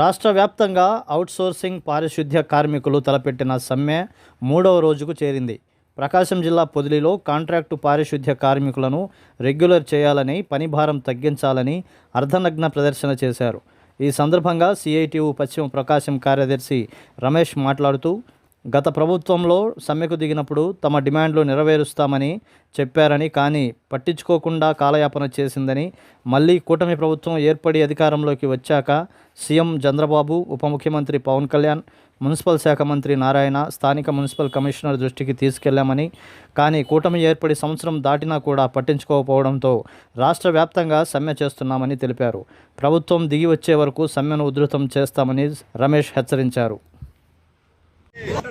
రాష్ట్ర వ్యాప్తంగా అవుట్సోర్సింగ్ పారిశుద్ధ్య కార్మికులు తలపెట్టిన సమ్మె మూడవ రోజుకు చేరింది. ప్రకాశం జిల్లా పొదిలిలో కాంట్రాక్టు పారిశుద్ధ్య కార్మికులను రెగ్యులర్ చేయాలని పని భారం తగ్గించాలని అర్ధనగ్న ప్రదర్శన చేశారు. ఈ సందర్భంగా సిఐటియు పశ్చిమ ప్రకాశం కార్యదర్శి రమేష్ మాట్లాడుతూ గత ప్రభుత్వంలో సమ్మెకు దిగినప్పుడు తమ డిమాండ్లు నెరవేరుస్తామని చెప్పారని కానీ పట్టించుకోకుండా కాలయాపన చేసిందని మళ్ళీ కూటమి ప్రభుత్వం ఏర్పడి అధికారంలోకి వచ్చాక సీఎం చంద్రబాబు ఉప ముఖ్యమంత్రి పవన్ కళ్యాణ్ మున్సిపల్ శాఖ మంత్రి నారాయణ స్థానిక మున్సిపల్ కమిషనర్ దృష్టికి తీసుకెళ్ళామని కానీ కూటమి ఏర్పడి సంవత్సరం దాటినా కూడా పట్టించుకోకపోవడంతో రాష్ట్ర వ్యాప్తంగా సమ్మె చేస్తున్నామని తెలిపారు. ప్రభుత్వం దిగి వచ్చే వరకు సమ్మెను ఉధృతం చేస్తామని రమేష్ హెచ్చరించారు.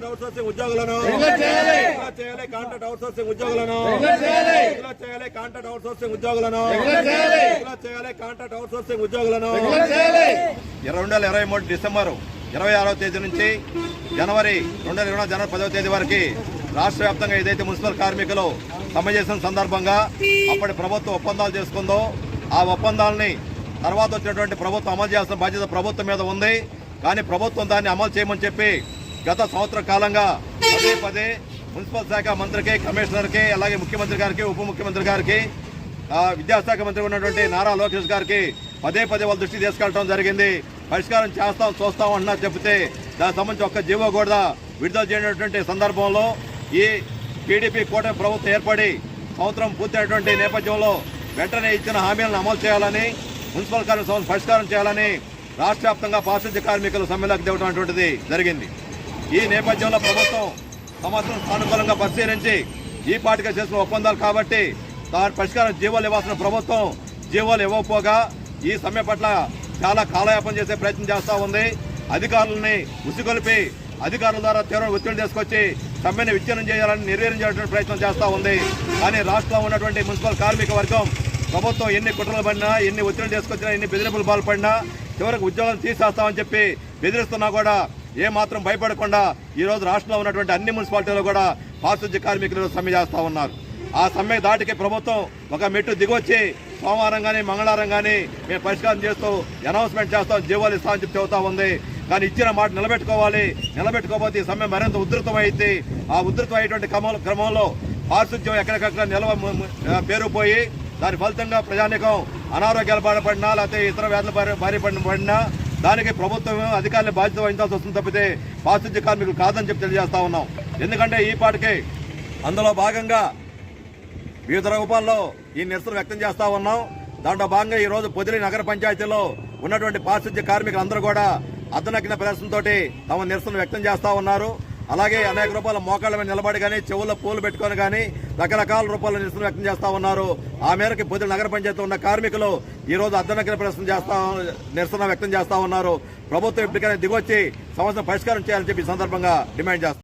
కాంట్రాక్ట్ అవుట్సోర్సింగ్ ఉద్యోగులను. చేయాలి. కాంట్రాక్ట్ అవుట్సోర్సింగ్ ఉద్యోగులను. చేయాలి. కాంట్రాక్ట్ అవుట్సోర్సింగ్ ఉద్యోగులను. విడుదల చేయాలి. కాంట్రాక్ట్ అవుట్సోర్సింగ్ ఉద్యోగులను. ఇరవై రెండు వేల ఇరవై మూడు డిసెంబర్ ఇరవై ఆరవ తేదీ నుంచి జనవరి రెండు వేల ఇరవై జనవరి పదవ తేదీ వరకు రాష్ట్ర వ్యాప్తంగా ఏదైతే మున్సిపల్ కార్మికులు సమ్మె చేసిన సందర్భంగా అప్పటి ప్రభుత్వం ఒప్పందాలు చేసుకుందో ఆ ఒప్పందాలని తర్వాత వచ్చినటువంటి ప్రభుత్వం అమలు చేయాల్సిన బాధ్యత ప్రభుత్వం మీద ఉంది. కానీ ప్రభుత్వం దాన్ని అమలు చేయమని చెప్పి గత సంవత్సర కాలంగా పదే పదే మున్సిపల్ శాఖ మంత్రికి కమిషనర్కి అలాగే ముఖ్యమంత్రి గారికి ఉప ముఖ్యమంత్రి గారికి విద్యాశాఖ మంత్రి ఉన్నటువంటి నారా లోకేష్ గారికి పదే పదే వాళ్ళ దృష్టి తీసుకెళ్ళడం జరిగింది. పరిష్కారం చేస్తాం చూస్తాం అన్నా చెబితే దానికి సంబంధించి ఒక్క జీవో కూడా విడుదల చేయనటువంటి సందర్భంలో ఈ టీడీపీ కూటమి ప్రభుత్వం ఏర్పడి సంవత్సరం పూర్తయినటువంటి నేపథ్యంలో వెంటనే ఇచ్చిన హామీలను అమలు చేయాలని మున్సిపల్ కార్మిక సంస్థ పరిష్కారం చేయాలని రాష్ట్ర వ్యాప్తంగా పారిశుద్ధ్య కార్మికులు సమ్మెలకు దిగడం అటువంటిది జరిగింది. ఈ నేపథ్యంలో ప్రభుత్వం సంవత్సరం సానుకూలంగా పరిశీలించి ఈ పాటిగా చేసిన ఒప్పందాలు కాబట్టి దాని పరిష్కారం జీవోలు ఇవ్వాల్సిన ప్రభుత్వం జీవోలు ఇవ్వకపోగా ఈ సమ్మె పట్ల చాలా కాలయాపన చేసే ప్రయత్నం చేస్తూ ఉంది. అధికారులని ఉసిగొలిపి అధికారుల ద్వారా తీవ్ర ఒత్తిడి తీసుకొచ్చి సమ్మెను విచ్ఛిన్నం చేయాలని నిర్వహించేటువంటి ప్రయత్నం చేస్తూ ఉంది. కానీ రాష్ట్రంలో ఉన్నటువంటి మున్సిపల్ కార్మిక వర్గం ప్రభుత్వం ఎన్ని కుట్రలు పడినా ఎన్ని ఒత్తిడి తీసుకొచ్చినా ఎన్ని బెదిరింపులు పాల్పడినా చివరికి ఉద్యోగం తీసేస్తామని చెప్పి బెదిరిస్తున్నా కూడా ఏ మాత్రం భయపడకుండా ఈరోజు రాష్ట్రంలో ఉన్నటువంటి అన్ని మున్సిపాలిటీలు కూడా పారిశుద్ధ్య కార్మికులు సమ్మె చేస్తూ ఉన్నారు. ఆ సమ్మె దాటికి ప్రభుత్వం ఒక మెట్టు దిగొచ్చి సోమవారం కానీ మంగళవారం కానీ మేము పరిష్కారం చేస్తూ అనౌన్స్మెంట్ చేస్తాం జీవాలు ఇస్తామని చెప్పి చెబుతా ఉంది. కానీ ఇచ్చిన మాట నిలబెట్టుకోవాలి. నిలబెట్టుకోకపోతే ఈ సమ్మె మరింత ఉధృతమైంది ఆ ఉధృతమైనటువంటి క్రమంలో క్రమంలో పారిశుద్ధ్యం ఎక్కడికక్కడ నిలవ పేరుపోయి దాని ఫలితంగా ప్రజానికం అనారోగ్యాలు బాధపడినా లేకపోతే ఇతర వ్యాధులు బారి బారి పడిన పడినా దానికి ప్రభుత్వం అధికారులు బాధ్యత వహించాల్సి వస్తుంది తప్పితే పారిశుద్ధ్య కార్మికులు కాదని చెప్పి తెలియజేస్తా ఉన్నాం. ఎందుకంటే ఈ పాటికి అందులో భాగంగా వివిధ రూపాల్లో ఈ నిరసన వ్యక్తం చేస్తా ఉన్నాం. దాంట్లో భాగంగా ఈ రోజు పొదిలి నగర పంచాయతీలో ఉన్నటువంటి పారిశుద్ధ్య కార్మికులందరూ కూడా అర్ధనగ్న ప్రదర్శనతో తమ నిరసన వ్యక్తం చేస్తా ఉన్నారు. అలాగే అనేక రూపాయల మోకాళ్ళ మీద నిలబడి కానీ చెవుల్లో పూలు పెట్టుకొని కానీ రకరకాల రూపాయల నిరసన వ్యక్తం చేస్తూ ఉన్నారు. ఆ మేరకు పొదిలి నగర పంచాయతీ ఉన్న కార్మికులు ఈరోజు అర్ధనగర ప్రశ్న చేస్తా నిరసన వ్యక్తం చేస్తూ ఉన్నారు. ప్రభుత్వం ఇప్పటికైనా దిగొచ్చి సమస్యను పరిష్కారం చేయాలని చెప్పి సందర్భంగా డిమాండ్ చేస్తారు